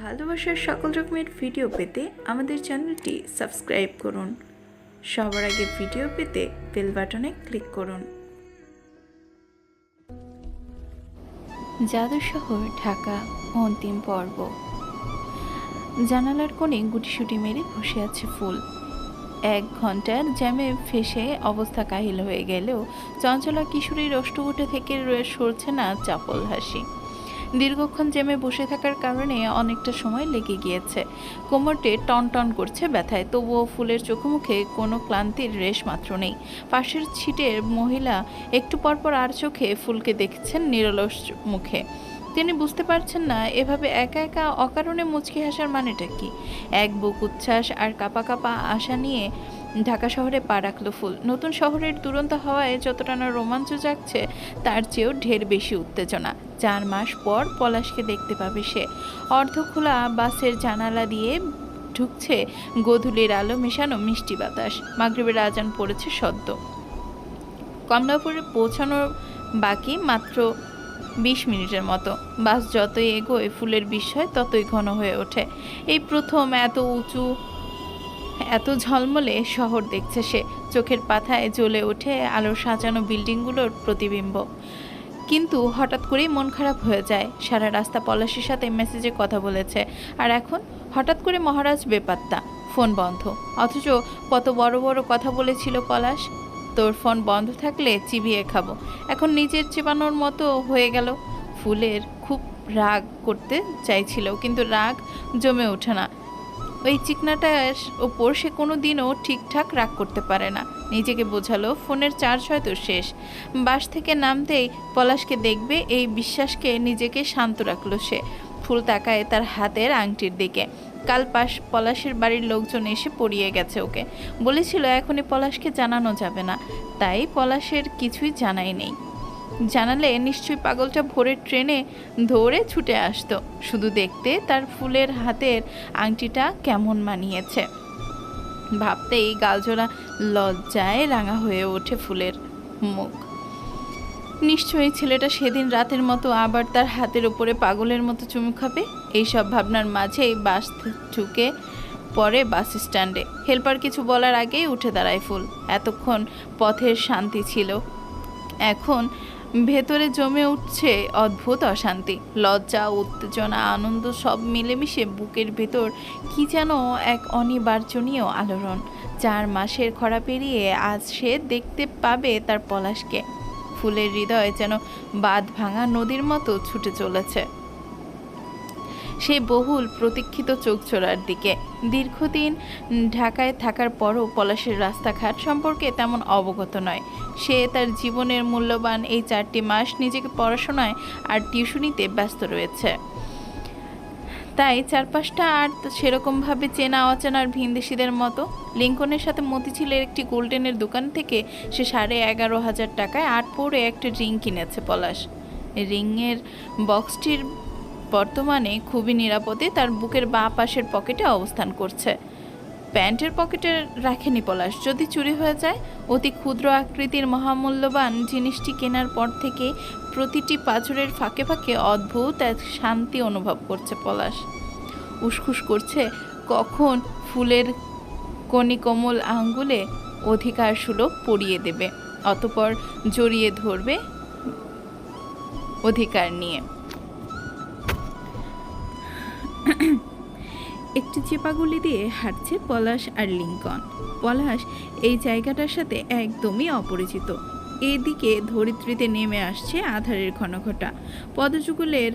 ভালোবাসার সকল রকমের ভিডিও পেতে আমাদের চ্যানেলটি সাবস্ক্রাইব করুন। সবার আগে ভিডিও পেতে বেল বাটনে ক্লিক করুন। জাদু শহর, ঢাকা, অন্তিম পর্ব। জানালার কোণে গুটিসুটি মেরে বসে আছে ফুল। এক ঘণ্টার জ্যামে ফেসে অবস্থা কাহিল হয়ে গেলেও চঞ্চলা কিশোরীর অষ্টগুটে থেকে রয়ে সরছে না চাপল হাসি। দীর্ঘক্ষণ জেমে বসে থাকার কারণে অনেকটা সময় লেগে গিয়েছে। কোমরটে টন টন করছে ব্যথায়, তবুও ফুলের চোখে মুখে কোনো ক্লান্তির রেশ মাত্র নেই। পাশের ছিটের মহিলা একটু পরপর আর চোখে ফুলকে দেখছেন নিরলস মুখে। তিনি বুঝতে পারছেন না, এভাবে একা একা অকারণে মুচকি হাসার মানেটা কি? এক বুক উচ্ছ্বাস আর কাপা কাপা আশা নিয়ে ঢাকা শহরে পা রাখল ফুল। নতুন শহরের দুরন্ত হওয়ায় যতটা না রোমাঞ্চ জাগছে, তার চেয়েও ঢের বেশি উত্তেজনা। চার মাস পর পলাশকে দেখতে পাবে সে। অর্ধখোলা বাসের জানালা দিয়ে ঢুকছে গোধূলির আলো মেশানো মিষ্টি বাতাস। মাগরিবের আজান পড়েছে সদ্য। কমলাপুরে পৌঁছানোর বাকি মাত্র বিশ মিনিটের মতো। বাস যতই এগোয়, ফুলের বিস্ময় ততই ঘন হয়ে ওঠে। এই প্রথম এত উঁচু, এত ঝলমলে শহর দেখছে সে। চোখের পাথায় জ্বলে ওঠে আলোর সাজানো বিল্ডিংগুলোর প্রতিবিম্ব। কিন্তু হঠাৎ করেই মন খারাপ হয়ে যায়। সারা রাস্তা পলাশির সাথে মেসেজে কথা বলেছে। আর এখন হঠাৎ করে মহারাজ বেপাত্তা, ফোন বন্ধ। অথচ কত বড় বড় কথা বলেছিল পলাশ। তোর ফোন বন্ধ থাকলে চিবিয়ে খাব। এখন নিজের চিবানোর মতো হয়ে গেল। ফুলের খুব রাগ করতে চাইছিল, কিন্তু রাগ জমে ওঠে না। ওই চিকনাটার ওপর সে কোনো দিনও ঠিকঠাক রাগ করতে পারে না। নিজেকে বোঝালো, ফোনের চার্জ হয়তো শেষ। বাস থেকে নামতেই পলাশকে দেখবে এই বিশ্বাসকে নিজেকে শান্ত রাখল সে। ফুল তাকায় তার হাতের আংটির দিকে। কাল পাশ পলাশের বাড়ির লোকজন এসে পড়িয়ে গেছে ওকে। বলেছিল এখনই পলাশকে জানানো যাবে না। তাই পলাশের কিছুই জানাই নেই। জানালে নিশ্চয়ই পাগলটা ভোরের ট্রেনে ধরে ছুটে আসতো। শুধু দেখতে তার ফুলের হাতের আংটিটা কেমন মানিয়েছে। ভাবতেই গালজোড়া লজ্জায় রাঙা হয়ে ওঠে ফুলের মুখ। নিশ্চয়ই ছেলেটা সেদিন রাতের মতো আবার তার হাতের ওপরে পাগলের মতো চুমু খাবে? এইসব ভাবনার মাঝেই বাস ঢুকে পরে বাস স্ট্যান্ডে। হেল্পার কিছু বলার আগেই উঠে দাঁড়ায় ফুল। এতক্ষণ পথের শান্তি ছিল। এখন ভেতরে জমে উঠছে অদ্ভুত অশান্তি। লজ্জা, উত্তেজনা, আনন্দ সব মিলেমিশে বুকের ভেতর কি যেন এক অনিবার্জনীয় আলোড়ন। চার মাসের খরা পেরিয়ে আজ সে দেখতে পাবে তার পলাশকে। ফুলের হৃদয় যেন বাঁধ ভাঙা নদীর মতো ছুটে চলেছে। সেই বহুল প্রতীক্ষিত চোখচোরার দিকে। দীর্ঘদিন ঢাকায় থাকার পরও পলাশের রাস্তাঘাট সম্পর্কে তেমন অবগত নয়। সে তার জীবনের মূল্যবান এই চারটি মাস নিজেকে পড়াশোনায় আর টিউশনিতে ব্যস্ত রয়েছে। তাই চারপাশটা আর সেরকমভাবে চেনা অচেনার ভিনদেশিদের মতো লিঙ্কনের সাথে মতিঝিলের একটি গোল্ডেনের দোকান থেকে সে সাড়ে এগারো হাজার টাকায় আট পরে একটা রিং কিনেছে পলাশ। রিংয়ের বক্সটির বর্তমানে খুবই নিরাপদে তার বুকের বাঁ পাশের পকেটে অবস্থান করছে। প্যান্টের পকেটে রাখেনি পলাশ। যদি চুরি হয়ে যায়, অতি ক্ষুদ্র আকৃতির মহামূল্যবান জিনিসটি কেনার পর থেকে প্রতিটি পাথরের ফাঁকে ফাঁকে অদ্ভুত এক শান্তি অনুভব করছে পলাশ। উসখুস করছে, কখন ফুলের কনিকমল আঙ্গুলে অধিকার সুলভ পরিয়ে দেবে, অতপর জড়িয়ে ধরবে অধিকার নিয়ে। একটি চেপাগুলি দিয়ে হাঁটছে পলাশ আর লিঙ্কন। পলাশ এই জায়গাটার সাথে একদমই অপরিচিত। এদিকে ধরিত্রীতে নেমে আসছে আধারের ঘনঘটা। পদযুগলের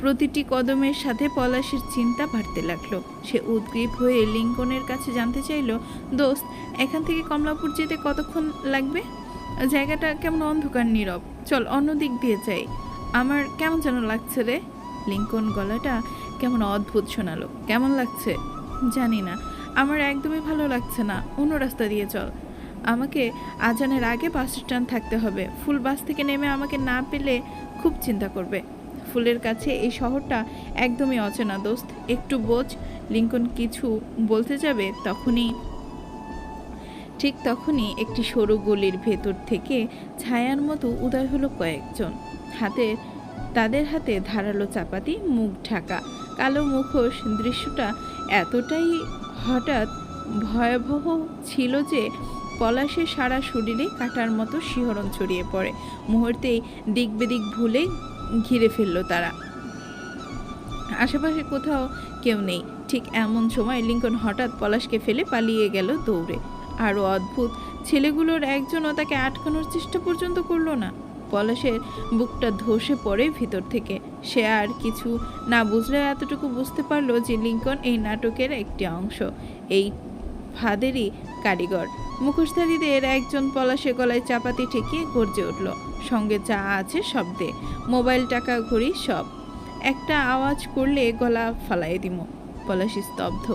প্রতিটি কদমের সাথে পলাশের চিন্তা বাড়তে লাগল। সে উদ্গ্রীব হয়ে লিঙ্কনের কাছে জানতে চাইলো, দোস্ত, এখান থেকে কমলাপুর যেতে কতক্ষণ লাগবে? জায়গাটা কেমন অন্ধকার, নীরব। চল অন্য দিক দিয়ে যাই। আমার কেমন যেন লাগছে রে। লিঙ্কন গলাটা কেমন অদ্ভুত শোনালো। কেমন লাগছে? জানি না। আমার একদমই ভালো লাগছে না। অন্য রাস্তা দিয়ে চল। আমাকে আজানের আগে বাস স্ট্যান্ড থাকতে হবে। ফুল বাস থেকে নেমে আমাকে না পেলে খুব চিন্তা করবে। ফুলের কাছে এই শহরটা একদমই অচেনা, দোস্ত। একটু বোঝ, লিঙ্কন কিছু বলতে যাবে তখনই। ঠিক তখনই একটি সরু গলির ভেতর থেকে ছায়ার মতো উদয় হলো কয়েকজন। হাতে, তাদের হাতে ধারালো চাপাতি, মুখ ঢাকা। কালো মুখোশ দৃশ্যটা এতটাই হঠাৎ ভয়াবহ ছিল যে পলাশে সারা শরীরে কাটার মতো শিহরণ ছড়িয়ে পড়ে। মুহূর্তেই দিক বেদিক ভুলে ঘিরে ফেলল তারা। আশেপাশে কোথাও কেউ নেই। ঠিক এমন সময় লিঙ্কন হঠাৎ পলাশকে ফেলে পালিয়ে গেল দৌড়ে। আরও অদ্ভুত, ছেলেগুলোর একজনও তাকে আটকানোর চেষ্টা পর্যন্ত করল না। পলাশের বুকটা ধসে পড়ে ভিতর থেকে। সে আর কিছু না বুঝলে এতটুকু বুঝতে পারল যে লিঙ্কন এই নাটকের একটি অংশ। এই ফাদেরই কারিগর। মুখোশধারীদের একজন পলাশে গলায় চাপাতি ঠেকিয়ে গর্জে উঠল। সঙ্গে যা আছে শব্দে। মোবাইল, টাকা, ঘড়ি, সব। একটা আওয়াজ করলে গলা ফালাই দিম পলাশি স্তব্ধ।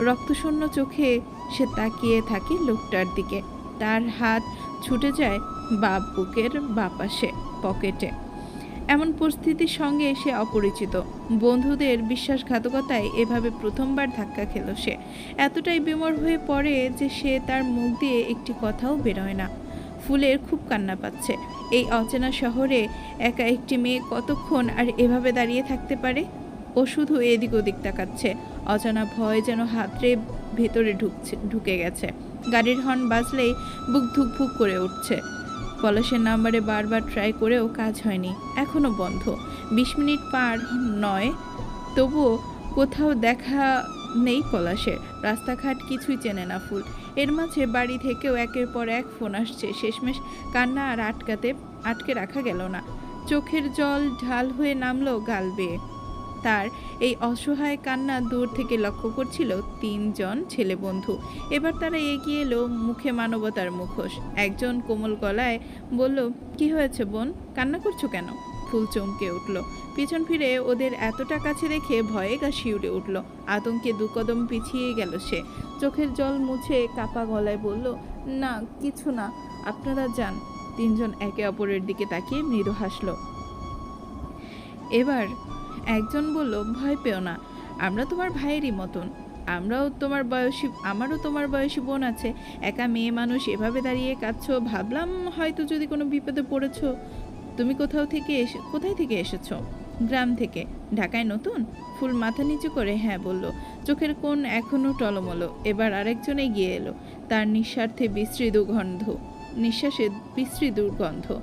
রক্তশূন্য চোখে সে তাকিয়ে থাকে লোকটার দিকে। তার হাত ছুটে যায় বাপ বুকের বাপাশে, পকেটে। এমন পরিস্থিতির সঙ্গে সে অপরিচিত। বন্ধুদের বিশ্বাসঘাতকতায় এভাবে প্রথমবার ধাক্কা খেল সে। এতটাই বিমর হয়ে পড়ে যে সে তার মুখ দিয়ে একটি কথাও বেরোয় না। ফুলের খুব কান্না পাচ্ছে। এই অচেনা শহরে একা একটি মেয়ে কতক্ষণ আর এভাবে দাঁড়িয়ে থাকতে পারে? ও শুধু এদিক ওদিক তাকাচ্ছে। অজানা ভয় যেন হাতড়ে ভেতরে ঢুকছে, ঢুকে গেছে। গাড়ির হর্ন বাজলেই বুক ধুকভুক করে উঠছে। পলাশের নাম্বারে বারবার ট্রাই করেও কাজ হয়নি এখনও বন্ধ। বিশ মিনিট পার নয়, তবুও কোথাও দেখা নেই পলাশের। রাস্তাঘাট কিছুই চেনে না ফুল। এর মাঝে বাড়ি থেকেও একের পর এক ফোন আসছে। শেষমেশ কান্না আর আটকাতে, আটকে রাখা গেল না। চোখের জল ঢাল হয়ে নামলো গাল বেয়ে। তার এই অসহায় কান্না দূর থেকে লক্ষ্য করছিল তিনজন ছেলে বন্ধু। এবার তারা এগিয়ে এলো মুখে মানবতার মুখোশ। একজন কোমল গলায় বলল, কি হয়েছে বোন? কান্না করছ কেন? ফুল চমকে উঠল। পিছন ফিরে ওদের এতটা কাছে দেখে ভয়ে গা শিউরে উঠল। আতঙ্কে দু কদম পিছিয়ে গেল সে। চোখের জল মুছে কাপা গলায় বলল, না, কিছু না, আপনারা যান। তিনজন একে অপরের দিকে তাকিয়ে মৃদু হাসল। এবার একজন বলল, ভয় পেও না, আমরা তোমার ভাইয়েরই মতন। আমরাও তোমার বয়সী, আমারও তোমার বয়সী বোন আছে। একা মেয়ে মানুষ এভাবে দাঁড়িয়ে কাঁদছো, ভাবলাম হয়তো যদি কোনো বিপদে পড়েছো। তুমি কোথাও থেকে এসে, কোথায় থেকে এসেছ? গ্রাম থেকে। ঢাকায় নতুন? ফুল মাথা নিচু করে হ্যাঁ বলল। চোখের কোণ এখনও টলমলো। এবার আরেকজন এগিয়ে এলো। তার নিঃস্বার্থে বিশ্রী দুর্গন্ধ নিঃশ্বাসে বিশ্রী দুর্গন্ধ।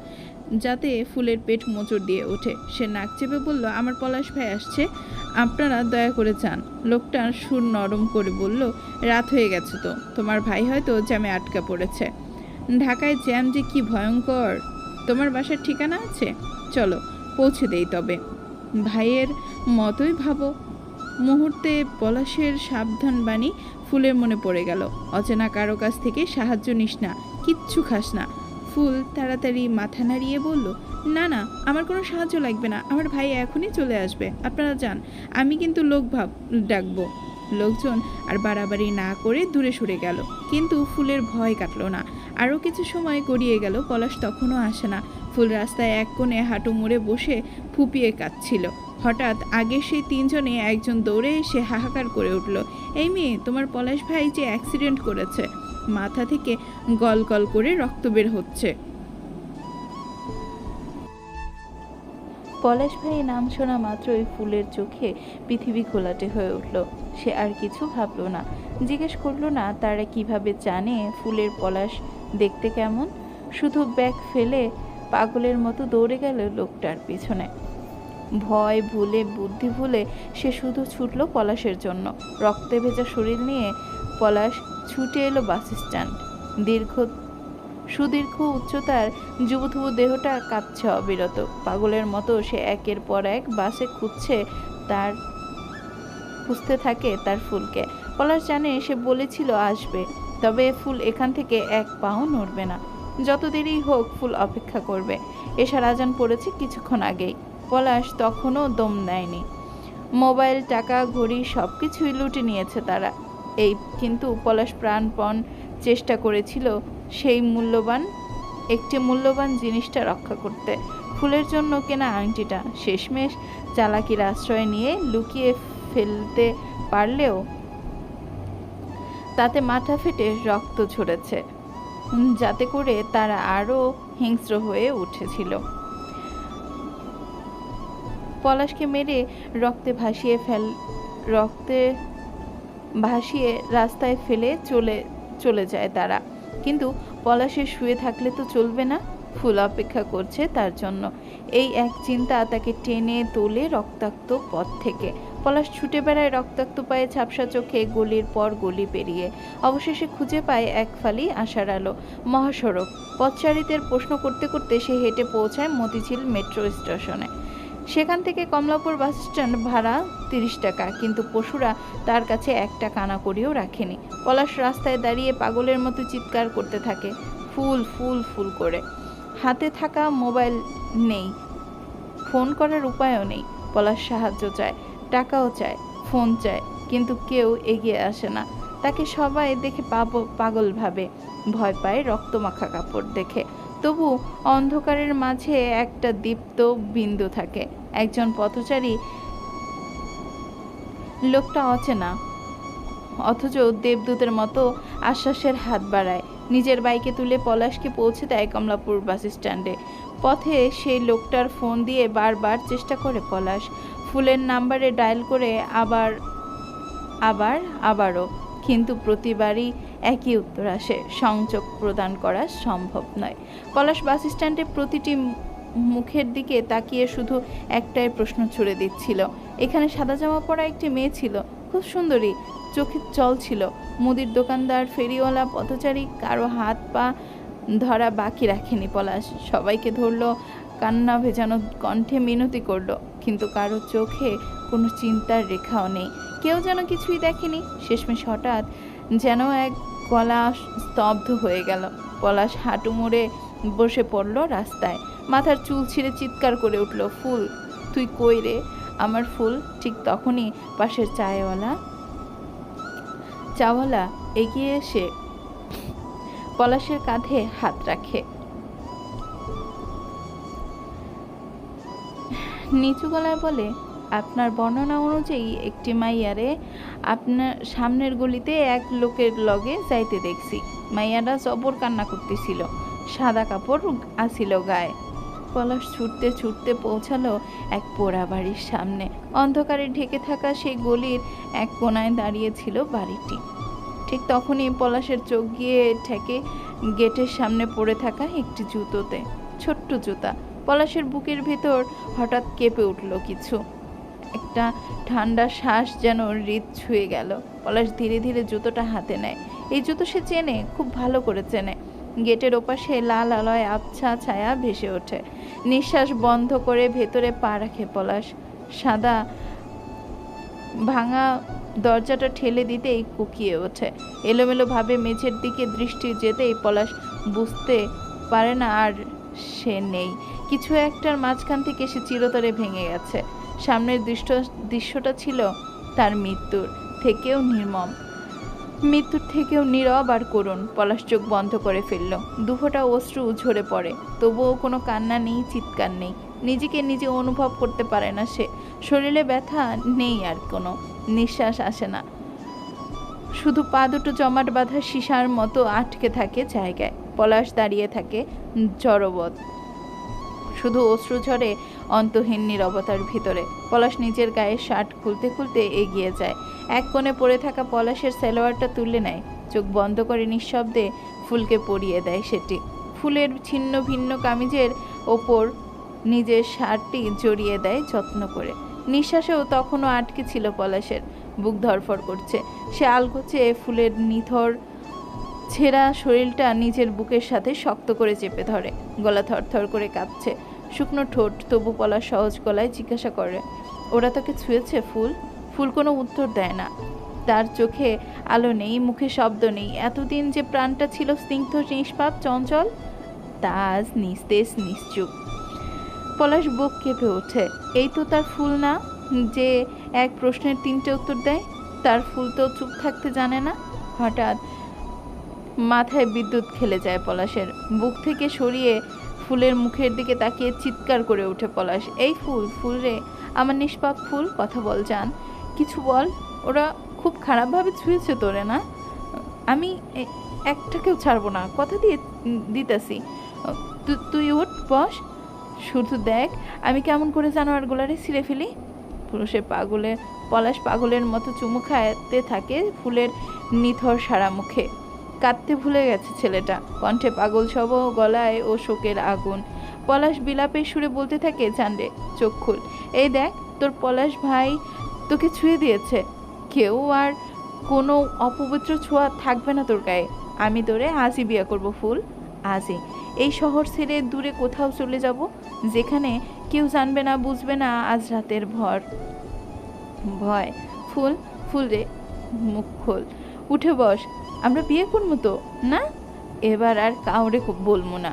যাতে ফুলের পেট মোচড় দিয়ে ওঠে। সে নাক চেপে বলল, আমার পলাশ ভাই আসছে। আপনারা দয়া করে যান। লোকটার সুর নরম করে বলল, রাত হয়ে গেছে তো। তোমার ভাই হয়তো জ্যামে আটকা পড়েছে। ঢাকায় জ্যাম যে কি ভয়ঙ্কর! তোমার বাসার ঠিকানা আছে? চলো, পৌঁছে দেই তবে। ভাইয়ের মতোই ভাবো। মুহূর্তে পলাশের সাবধান বাণী ফুলের মনে পড়ে গেল। অচেনা কারও কাছ থেকে সাহায্য নিস না, কিচ্ছু খাস না। ফুল তাড়াতাড়ি মাথা নাড়িয়ে বলল, না না, আমার কোনো সাহায্য লাগবে না, আমার ভাই এখনই চলে আসবে, আপনারা যান, আমি কিন্তু লোক ভাব, ডাকবো। লোকজন আর বাড়াবাড়ি না করে দূরে সরে গেল, কিন্তু ফুলের ভয় কাটলো না, আরও কিছু সময় গড়িয়ে গেল, পলাশ তখনও আসে না, ফুল রাস্তায় এক কোণে হাঁটু মুড়ে বসে ফুপিয়ে কাঁদছিল, হঠাৎ আগে সেই তিনজনে একজন দৌড়ে এসে হাহাকার করে উঠল, এই মেয়ে, তোমার পলাশ ভাই যে অ্যাক্সিডেন্ট করেছে। মাথা থেকে গল গল করে রক্ত বের হচ্ছে। পলাশ ভাই নাম শোনা মাত্রই ফুলের চোখে পৃথিবী ঘোলাটে হয়ে উঠল। সে আর কিছু ভাবলো না। জিজ্ঞেস করল, না, তারা কীভাবে জানে ফুলের পলাশ দেখতে কেমন? শুধু ব্যাগ ফেলে পাগলের মতো দৌড়ে গেল লোকটার পিছনে। ভয় ভুলে, বুদ্ধি ভুলে সে শুধু ছুটল পলাশের জন্য। রক্তে ভেজা শরীর নিয়ে পলাশ ছুটে এলো বাস স্ট্যান্ড। দীর্ঘ, সুদীর্ঘ উচ্চতার যুবথুবু দেহটা কাঁপছে অবিরত। পাগলের মতো সে একের পর এক বাসে খুঁজছে তার, খুঁজতে থাকে তার ফুলকে। পলাশ জানে সে বলেছিল আসবে, তবে ফুল এখান থেকে এক পাও নড়বে না। যত দেরি হোক ফুল অপেক্ষা করবে। এশার আজান পড়েছে কিছুক্ষণ আগেই। পলাশ তখনও দম নেয়নি মোবাইল, টাকা, ঘড়ি সব কিছুই লুটে নিয়েছে তারা। এই কিন্তু পলাশ প্রাণপণ চেষ্টা করেছিল সেই মূল্যবান, একটি মূল্যবান জিনিসটা রক্ষা করতে। ফুলের জন্য কেনা আংটিটা শেষমেশ চালাকির আশ্রয় নিয়ে লুকিয়ে ফেলতে পারলেও তাতে মাথা ফেটে রক্ত ঝরেছে যাতে করে তারা আরও হিংস্র হয়ে উঠেছিল। পলাশকে মেরে রক্তে ভাসিয়ে ফেল, রক্তে ভাসিয়ে রাস্তায় ফেলে চলে চলে যায় তারা। কিন্তু পলাশে শুয়ে থাকলে তো চলবে না, ফুল অপেক্ষা করছে তার জন্য। এই এক চিন্তা তাকে টেনে তোলে রক্তাক্ত পথ থেকে। পলাশ ছুটে বেড়ায় রক্তাক্ত পায়ে ঝাপসা চোখে গলির পর গলি পেরিয়ে। অবশেষে খুঁজে পায় এক ফালি আশার আলো। মহাসড়ক। পথচারীদের প্রশ্ন করতে করতে সে হেঁটে পৌঁছায় মতিঝিল মেট্রো স্টেশনে। সেখান থেকে কমলাপুর বাস স্ট্যান্ড ভাড়া তিরিশ টাকা, কিন্তু পশুরা তার কাছে একটা কানা করেও রাখেনি। পলাশ রাস্তায় দাঁড়িয়ে পাগলের মতো চিৎকার করতে থাকে, ফুল ফুল ফুল করে। হাতে থাকা মোবাইল নেই, ফোন করার উপায়ও নেই। পলাশ সাহায্য চায়, টাকাও চায়, ফোন চায়, কিন্তু কেউ এগিয়ে আসে না। তাকে সবাই দেখে পাগল ভাবে। ভয় পায় রক্তমাখা কাপড় দেখে। তবু অন্ধকারের মাঝে একটা দীপ্ত বিন্দু থাকে। একজন পথচারী লোকটা অচেনা, অথচ দেবদূতের মতো আশ্বাসের হাত বাড়ায়। নিজের বাইকে তুলে পলাশকে পৌঁছে দেয় কমলাপুর বাস স্ট্যান্ডে। পথে সেই লোকটার ফোন দিয়ে বারবার চেষ্টা করে পলাশ। ফুলের নাম্বারে ডায়াল করে আবার আবার, আবারও। কিন্তু প্রতিবারই একই উত্তর আসে সংযোগ প্রদান করা সম্ভব নয়। পলাশ বাস স্ট্যান্ডে প্রতিটি মুখের দিকে তাকিয়ে শুধু একটাই প্রশ্ন ছুড়ে দিচ্ছিল। এখানে সাদা জামা পরা একটি মেয়ে ছিল। খুব সুন্দরী চোখের জল ছিল। মুদির দোকানদার, ফেরিওয়ালা, পথচারী, কারও হাত পা ধরা বাকি রাখেনি পলাশ। সবাইকে ধরলো, কান্না ভেজানো কণ্ঠে মিনতি করল, কিন্তু কারও চোখে কোনো চিন্তার রেখাও নেই। কেউ যেন কিছুই দেখেনি। শেষমেশ হঠাৎ যেন এক গলা স্তব্ধ হয়ে গেল। পলাশ হাঁটু মুড়ে বসে পড়ল রাস্তায়। মাথার চুল ছিঁড়ে চিৎকার করে উঠল, ফুল, তুই কই রে? আমার ফুল ঠিক তখনই পাশের চায়ওয়ালা? চাওয়ালা এগিয়ে এসে পলাশের কাঁধে হাত রাখে। নিচু গলায় বলে আপনার বর্ণনা অনুযায়ী একটি মাইয়ারে আপনার সামনের গলিতে এক লোকের লগে যাইতে দেখছি। মাইয়ারা জবর কান্না করতেছিল। সাদা কাপড় আসিল গায়ে। পলাশ ছুটতে ছুটতে পৌঁছালো এক পোড়া বাড়ির সামনে। অন্ধকারে ঢেকে থাকা সেই গলির এক কোনায় দাঁড়িয়েছিল বাড়িটি। ঠিক তখনই পলাশের চোখ গিয়ে ঠেকে গেটের সামনে পড়ে থাকা একটি জুতোতে। ছোট্ট জুতা। পলাশের বুকের ভেতর হঠাৎ কেঁপে উঠল কিছু। একটা ঠান্ডা শ্বাস যেন হৃদ ছুঁয়ে গেল। পলাশ ধীরে ধীরে জুতোটা হাতে নেয়। এই জুতো সে চেনে, খুব ভালো করে চেনে। গেটের ওপাশে লাল আলয় আবছা ছায়া ভেসে ওঠে। নিঃশ্বাস বন্ধ করে ভেতরে পা রাখে পলাশ। সাদা, ভাঙা দরজাটা ঠেলে দিতেই কুকিয়ে ওঠে। এলোমেলোভাবে মেঝের দিকে দৃষ্টি যেতেই পলাশ বুঝতে পারে না আর সে নেই। কিছু একটার মাঝখান থেকে সে চিরতরে ভেঙে গেছে। সামনের দৃশ্য দৃশ্যটা ছিল তার মৃত্যুর থেকেও নির্মম। মৃত্যুর থেকেও নীরব আর করুণ, পলাশ চোখ বন্ধ করে ফেলল। দুফোটা অশ্রু ঝরে পড়ে, তবুও কোনো কান্না নেই, চিৎকার নেই। নিজেকে নিজে অনুভব করতে পারে না সে। শরীরে ব্যথা নেই আর কোনো, নিঃশ্বাস আসে না। শুধু পা দুটো জমাট বাঁধা সীসার মতো আটকে থাকে জায়গায়। পলাশ দাঁড়িয়ে থাকে জড়বৎ শুধু অশ্রু ঝরে অন্তহীন নীরবতার ভিতরে। পলাশ নিজের গায়ে শার্ট খুলতে খুলতে এগিয়ে যায়। এক কোণে পড়ে থাকা পলাশের সালোয়ারটা তুলে নেয়। চোখ বন্ধ করে নিঃশব্দে ফুলকে পরিয়ে দেয় সেটি। ফুলের ছিন্ন ভিন্ন কামিজের ওপর নিজের শার্টটি জড়িয়ে দেয় যত্ন করে। নিঃশ্বাসেও তখনও আটকে ছিল পলাশের। বুক ধরফর করছে। সে আলগোচে ফুলের নিথর ছেঁড়া শরীরটা নিজের বুকের সাথে শক্ত করে চেপে ধরে। গলা থরথর করে কাঁপছে। শুকনো ঠোঁট, তবু পলা সহজ গলায় জিজ্ঞাসা করে, ওরা তোকে ছুঁয়েছে, ফুল? ফুল কোনো উত্তর দেয় না। তার চোখে আলো নেই, মুখে শব্দ নেই। এতদিন যে প্রাণটা ছিল স্নিগ্ধ নিষ্পাপ, চঞ্চল? তা আজ নিস্তেজ, নিশ্চুপ। পলাশ বুক কেঁপে ওঠে। এই তো তার ফুল না? যে এক প্রশ্নের তিনটে উত্তর দেয়। তার ফুল তো চুপ থাকতে জানে না? হঠাৎ মাথায় বিদ্যুৎ খেলে যায় পলাশের। বুক থেকে সরিয়ে ফুলের মুখের দিকে তাকিয়ে চিৎকার করে ওঠে পলাশ, এই ফুল ফুল রে, আমার নিষ্পাপ ফুল, কথা বল জান। কিছু বল, ওরা খুব খারাপভাবে ছুঁয়েছে তোরে, না? আমি একটাকেও ছাড়বো না, কথা দিয়ে দিতেছি। তুই ওঠ বস। শুধু দেখ, আমি কেমন করে জানোয়ারগুলারে ছিঁড়ে ফেলি? পুরুষের পাগলে, পলাশ পাগলের মতো চুমু খাইতে থাকে ফুলের নিথর সারা মুখে। কাঁদতে ভুলে গেছে ছেলেটা। কণ্ঠে পাগল সব গলায় ও শোকের আগুন। পলাশ বিলাপের সুরে বলতে থাকে, জানরে, চোখ এই দেখ, তোর পলাশ ভাই তোকে ছুঁয়ে দিয়েছে। কেউ আর কোনো অপবিত্র ছোঁয়া থাকবে না তোর গায়ে। আমি তোরে আজই বিয়ে করব, ফুল, আজই। এই শহর ছেড়ে দূরে কোথাও চলে যাব, যেখানে কেউ জানবে না, বুঝবে না, আজ রাতের ভর। ভয়। ফুল ফুল রে, মুখ খোল। উঠে বস। আমরা বিয়ে করব তো, না? এবার আর কাউরে বলব না।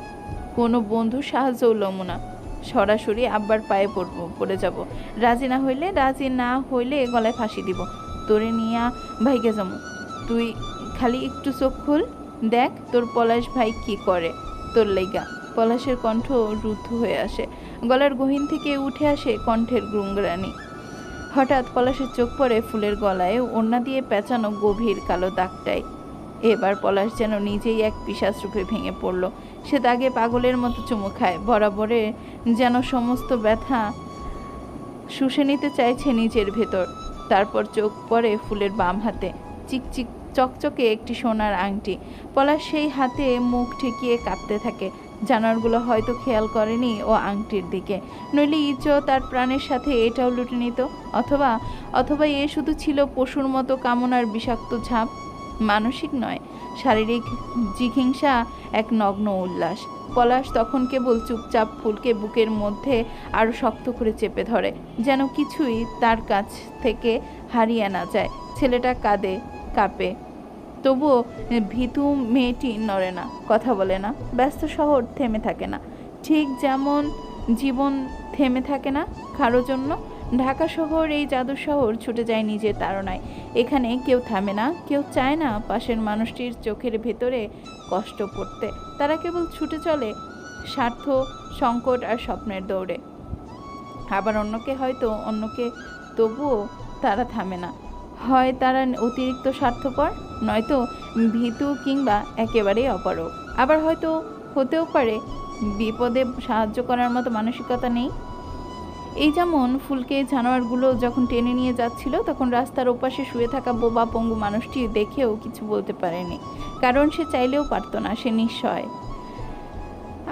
কোনো বন্ধুর সাহায্যও লমো না। সরাসরি আব্বার পায়ে পড়ব, পড়ে যাব। রাজি না হইলে, রাজি না হইলে গলায় ফাঁসি দিব। তোরে নিয়া ভাইকে যাব তুই খালি একটু চোখ খুল। দেখ তোর পলাশ ভাই কি করে। তোর লাইগা পলাশের কণ্ঠ রুদ্ধ হয়ে আসে। গলার গহীন থেকে উঠে আসে কণ্ঠের গুঙ্গরানি হঠাৎ পলাশের চোখ পড়ে ফুলের গলায়। ওড়না দিয়ে পেঁচানো গভীর কালো দাগটাই। এবার পলাশ যেন নিজেই এক পিসাস রূপে ভেঙে পড়ল। সে দাগে পাগলের মতো চুমু খায়। বরাবরে যেন সমস্ত ব্যথা শুষে নিতে চাইছে নিজের ভেতর। তারপর চোখ পড়ে ফুলের বাম হাতে। চিকচিক চকচকে একটি সোনার আংটি। পলাশ সেই হাতে মুখ ঠেকিয়ে কাঁদতে থাকে। জানোয়ারগুলো হয়তো খেয়াল করেনি ও আংটির দিকে। নইলে ইজ্জত তার প্রাণের সাথে এটাও লুটে নিত। অথবা অথবা এ শুধু ছিল পশুর মতো কামনার বিষাক্ত ঝাঁপ। মানসিক নয়, শারীরিক জিঘিংসা এক নগ্ন উল্লাস। পলাশ তখন কেবল চুপচাপ ফুলকে বুকের মধ্যে আরও শক্ত করে চেপে ধরে, যেন কিছুই তার কাছ থেকে হারিয়ে না যায়। ছেলেটা কাঁদে, কাঁপে। তবুও ভীতু মেয়েটি নড়ে না, কথা বলে না, ব্যস্ত শহর থেমে থাকে না। ঠিক যেমন জীবন থেমে থাকে না, কারও জন্য ঢাকা শহর এই জাদু শহর ছুটে যায় নিজের তাড়নায়। এখানে কেউ থামে না, কেউ চায় না পাশের মানুষটির চোখের ভেতরে কষ্ট পড়তে। তারা কেবল ছুটে চলে স্বার্থ, সংকট আর স্বপ্নের দৌড়ে। আবার অন্যকে হয়তো, অন্যকে তবুও তারা থামে না। হয় তারা অতিরিক্ত স্বার্থপর, নয়তো ভীতু কিংবা একেবারেই অপারক আবার হয়তো হতেও পারে, বিপদে সাহায্য করার মতো মানসিকতা নেই। এই যেমন ফুলকে জানোয়ারগুলো যখন টেনে নিয়ে যাচ্ছিল, তখন রাস্তার ওপাশে শুয়ে থাকা বোবা পঙ্গু মানুষটি দেখেও কিছু বলতে পারেনি, কারণ সে চাইলেও পারতো না, সে নিঃসয়।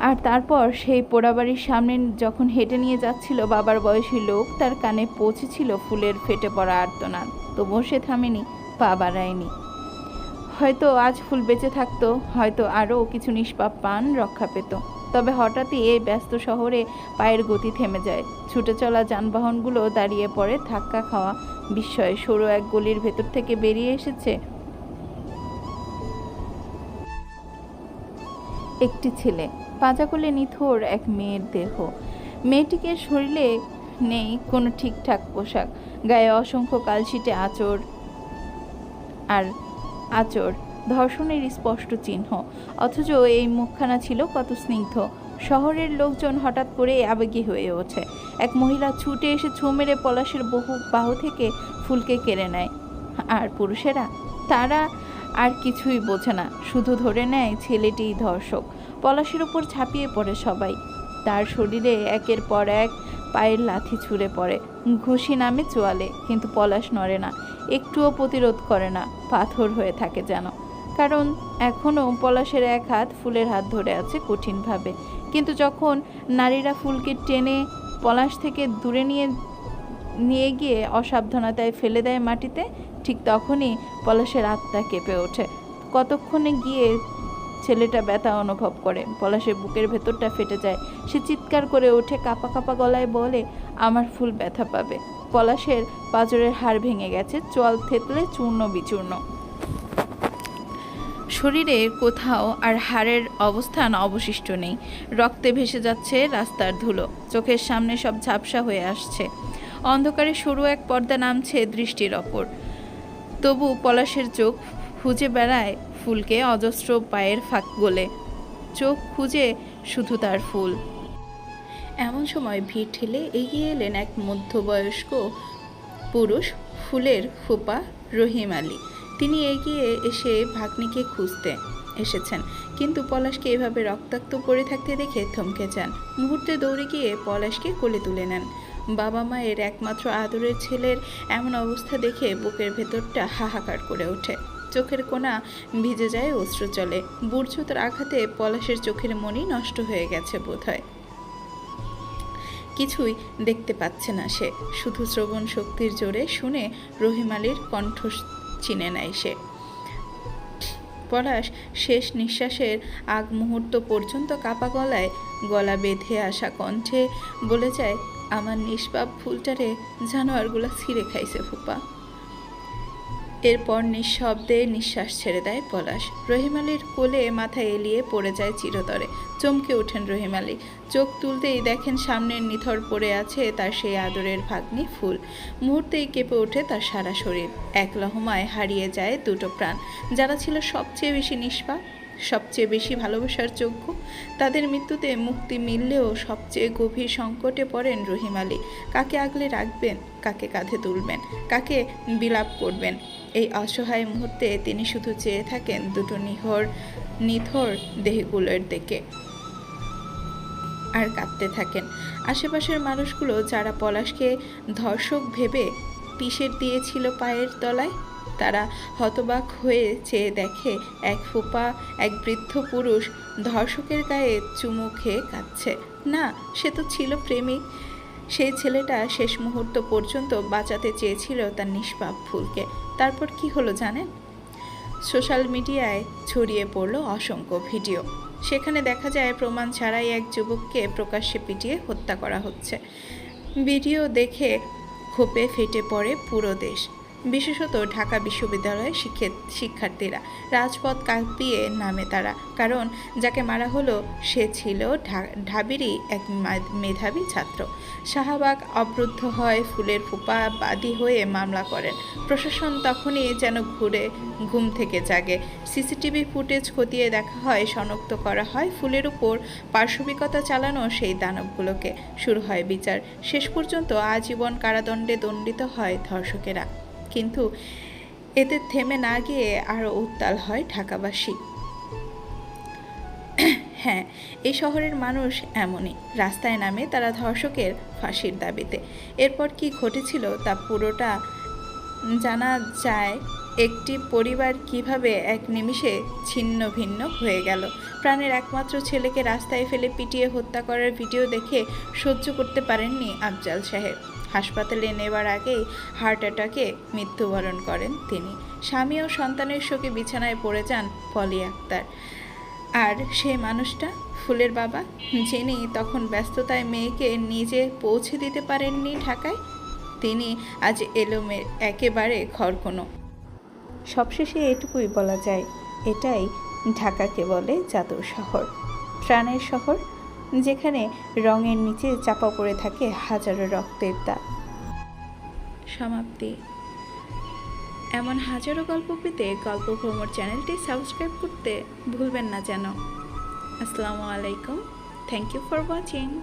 আর তারপর সেই পোড়াবাড়ির সামনে যখন হেঁটে নিয়ে যাচ্ছিল বাবার বয়সী লোক, তার কানে পৌঁছেছিল ফুলের ফেটে পড়া আর্তনাদ। তবুও সে থামেনি, পা বাড়ায়নি। হয়তো আজ ফুল বেঁচে থাকতো, হয়তো আরও কিছু নিষ্পাপ পান রক্ষা পেত। তবে হঠাৎই এই ব্যস্ত শহরে পায়ের গতি থেমে যায়। ছুটে চলা যানবাহনগুলো দাঁড়িয়ে পড়ে ধাক্কা খাওয়া বিস্ময়ে। সরু এক গলির ভেতর থেকে বেরিয়ে এসেছে একটি ছেলে। পাঁজাকলে নিথর এক মেয়ের দেহ। মেয়েটিকে শরীরে নেই কোনো ঠিকঠাক পোশাক। গায়ে অসংখ্য কালশিটে আঁচড় আর আচর ধর্ষণের স্পষ্ট চিহ্ন। অথচ এই মুখখানা ছিল কত স্নিগ্ধ। শহরের লোকজন হঠাৎ করে আবেগী হয়ে ওঠে। এক মহিলা ছুটে এসে ছো মেরে পলাশের বহু বাহু থেকে ফুলকে কেড়ে নেয়। আর পুরুষেরা? তারা আর কিছুই বোঝে না। শুধু ধরে নেয় ছেলেটিই ধর্ষক। পলাশের উপর ঝাঁপিয়ে পড়ে সবাই। তার শরীরে একের পর এক পায়ের লাথি ছুঁড়ে পড়ে। ঘুষি নামে চোয়ালে, কিন্তু পলাশ নড়ে না। একটুও প্রতিরোধ করে না। পাথর হয়ে থাকে যেন। কারণ এখনও পলাশের এক হাত ফুলের হাত ধরে আছে কঠিনভাবে। কিন্তু যখন নারীরা ফুলকে টেনে পলাশ থেকে দূরে নিয়ে নিয়ে গিয়ে অসাবধানতায় ফেলে দেয় মাটিতে, ঠিক তখনই পলাশের আত্মা কেঁপে ওঠে। কতক্ষণে গিয়ে ছেলেটা ব্যথা অনুভব করে? পলাশের বুকের ভেতরটা ফেটে যায়। সে চিৎকার করে ওঠে, কাপা কাপা গলায় বলে, আমার ফুল ব্যথা পাবে। পলাশের পাঁজরের হাড় ভেঙে গেছে চল থেতলে চূর্ণ বিচূর্ণ। শরীরে কোথাও আর হাড়ের অবস্থান অবশিষ্ট নেই। রক্তে ভেসে যাচ্ছে রাস্তার ধুলো। চোখের সামনে সব ঝাপসা হয়ে আসছে। অন্ধকারে সরু এক পর্দা নামছে দৃষ্টির ওপর। তবু পলাশের চোখ খুঁজে বেড়ায় ফুলকে অজস্র পায়ের ফাঁক গোলে। চোখ খুঁজে শুধু তার ফুল। এমন সময় ভিড় ঠেলে এগিয়ে এলেন এক মধ্যবয়স্ক পুরুষ ফুলের খোপা রহিম আলী। তিনি এগিয়ে এসে ভাগ্নিকে খুঁজতে এসেছেন। কিন্তু পলাশকে এভাবে রক্তাক্ত পড়ে থাকতে দেখে থমকে যান। মুহূর্তে দৌড়ে গিয়ে পলাশকে কোলে তুলে নেন। বাবা মায়ের একমাত্র আদরের ছেলের এমন অবস্থা দেখে বুকের ভেতরটা হাহাকার করে ওঠে। চোখের কোনা ভিজে যায়, অশ্রু চলে। বুর্জতার আঘাতে পলাশের চোখের মনি নষ্ট হয়ে গেছে বোধহয়। কিছুই দেখতে পাচ্ছে না সে। শুধু শ্রবণ শক্তির জোরে শুনে রহিম কণ্ঠ চিনে নেয় সে। পলাশ শেষ নিঃশ্বাসের আগ মুহূর্ত পর্যন্ত কাপা গলায় গলা বেঁধে আসা কণ্ঠে বলে যায়, আমার নিষ্পাপ ফুলটারে জানোয়ারগুলো ছিঁড়ে খাইছে ফুপা। এরপর নিঃশব্দে নিঃশ্বাস ছেড়ে দেয় পলাশ। রহিম আলীর কোলে মাথা এলিয়ে পড়ে যায় চিরতরে। চমকে ওঠেন রহিম আলী। চোখ তুলতেই দেখেন সামনের নিথর পড়ে আছে তার সেই আদরের ভাগ্নি ফুল। মুহূর্তেই কেঁপে ওঠে তার সারা শরীর। এক লহমায় হারিয়ে যায় দুটো প্রাণ। যারা ছিল সবচেয়ে বেশি নিষ্পাপ সবচেয়ে বেশি ভালোবাসার যোগ্য। তাদের মৃত্যুতে মুক্তি মিললেও সবচেয়ে গভীর সংকটে পড়েন রহিম আলী। কাকে আগলে রাখবেন? কাকে কাঁধে তুলবেন? কাকে বিলাপ করবেন? এই অসহায় মুহূর্তে তিনি শুধু চেয়ে থাকেন দুটো নিহর, নিথর দেহগুলোর দিকে। আর কাঁদতে থাকেন। আশেপাশের মানুষগুলো যারা পলাশকে ধর্ষক ভেবে পিষের দিয়েছিল পায়ের তলায় তারা হতবাক হয়ে চেয়ে দেখে, এক ফোপা, এক বৃদ্ধ পুরুষ ধর্ষকের গায়ে চুমু খেয়ে কাঁদছে। না, সে তো ছিল প্রেমিক সেই ছেলেটা শেষ মুহূর্ত পর্যন্ত বাঁচাতে চেয়েছিল তার নিষ্পাপ ফুলকে তারপর কি হলো জানেন? সোশ্যাল মিডিয়ায় ছড়িয়ে পড়ল অসংখ্য ভিডিও। সেখানে দেখা যায়, প্রমাণ ছাড়াই এক যুবককে প্রকাশ্যে পিটিয়ে হত্যা করা হচ্ছে। ভিডিও দেখে ক্ষোভে ফেটে পড়ে পুরো দেশ। বিশেষত ঢাকা বিশ্ববিদ্যালয়ের শিক্ষে শিক্ষার্থীরা রাজপথ কাঁপিয়ে নামে তারা। কারণ যাকে মারা হলো, সে ছিল ঢাবিরই এক মেধাবী ছাত্র। শাহবাগ অবরুদ্ধ হয়, ফুলের ফুপা বাদী হয়ে মামলা করেন। প্রশাসন তখনই যেন ঘুরে ঘুম থেকে জাগে। সিসিটিভি ফুটেজ খতিয়ে দেখা হয়, শনাক্ত করা হয় ফুলের উপর পার্শ্ববিকতা চালানো সেই দানবগুলোকে। শুরু হয় বিচার। শেষ পর্যন্ত আজীবন কারাদণ্ডে দণ্ডিত হয় ধর্ষকেরা। কিন্তু এতে থেমে না গিয়ে আরও উত্তাল হয় ঢাকাবাসী। হ্যাঁ এই শহরের মানুষ এমনই। রাস্তায় নামে তারা ধর্ষকের ফাঁসির দাবিতে। এরপর কি ঘটেছিল তা পুরোটা জানা যায় একটি পরিবার কীভাবে এক নিমিষে ছিন্ন ভিন্ন হয়ে গেল। প্রাণের একমাত্র ছেলেকে রাস্তায় ফেলে পিটিয়ে হত্যা করার ভিডিও দেখে সহ্য করতে পারেননি আফজাল সাহেব। হাসপাতালে নেবার আগেই হার্ট অ্যাটাকে মৃত্যুবরণ করেন তিনি। স্বামী ও সন্তানের শোকে বিছানায় পড়ে যান পলি আক্তার। আর সেই মানুষটা, ফুলের বাবা, যিনি তখন ব্যস্ততায় মেয়েকে নিজে পৌঁছে দিতে পারেননি ঢাকায়, তিনি আজ এলোমের একেবারে ঘর কোনো সবশেষে এটুকুই বলা যায়, এটাই ঢাকাকে বলে জাদুর শহর। প্রাণের শহর যেখানে রঙের নিচে চাপা পড়ে থাকে হাজারো রক্তের দাগ। সমাপ্তি। এমন হাজারো গল্প পেতে গল্প ভ্রমর চ্যানেলটি সাবস্ক্রাইব করতে ভুলবেন না যেন। আসসালামু আলাইকুম। Thank you for watching